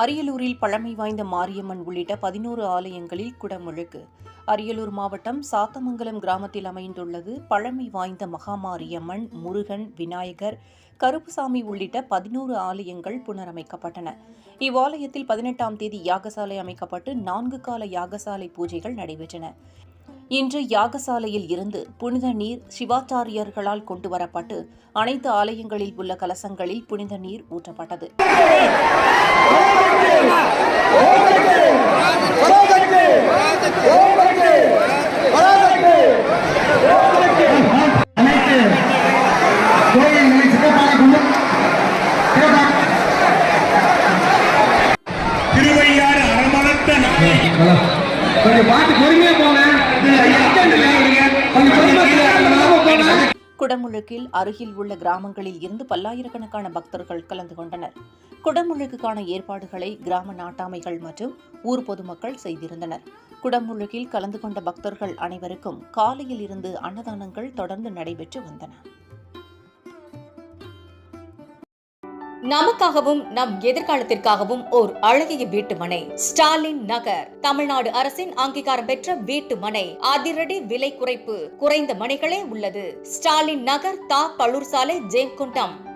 அரியலூரில் பழமை வாய்ந்த மாரியம்மன் உள்ளிட்ட பதினோரு ஆலயங்களில் குடமுழுக்கு. அரியலூர் மாவட்டம் சாத்தமங்கலம் கிராமத்தில் அமைந்துள்ளது பழமை வாய்ந்த மகாமாரியம்மன் முருகன் விநாயகர் கருப்புசாமி உள்ளிட்ட பதினோரு ஆலயங்கள் புனரமைக்கப்பட்டன. இவ்வாலயத்தில் பதினெட்டாம் தேதி யாகசாலை அமைக்கப்பட்டு நான்கு கால யாகசாலை பூஜைகள் நடைபெற்றன. இன்று யாகசாலையில் இருந்து புனித நீர் சிவாச்சாரியர்களால் கொண்டுவரப்பட்டு அனைத்து ஆலயங்களில் உள்ள கலசங்களில் புனித நீர் ஊற்றப்பட்டது. கொஞ்சம் பொறுமையா கொஞ்சம் பொறுமையா குடமுழுக்கில் அருகில் உள்ள கிராமங்களில் இருந்து பல்லாயிரக்கணக்கான பக்தர்கள் கலந்து கொண்டனர். குடமுழுக்குக்கான ஏற்பாடுகளை கிராம நாட்டாமைகள் மற்றும் ஊர் பொதுமக்கள் செய்திருந்தனர். குடமுழுக்கில் கலந்து கொண்ட பக்தர்கள் அனைவருக்கும் காலையில் இருந்து அன்னதானங்கள் தொடர்ந்து நடைபெற்று வந்தன. நமக்காகவும் நம் எதிர்காலத்திற்காகவும் ஓர் அழகிய வீட்டு மனை ஸ்டாலின் நகர். தமிழ்நாடு அரசின் அங்கீகாரம் பெற்ற வீட்டு மனை அதிரடி விலை குறைப்பு குறைந்த மனைகளே உள்ளது. ஸ்டாலின் நகர் தா. பழூர் சாலை ஜெயங்கொண்டம்.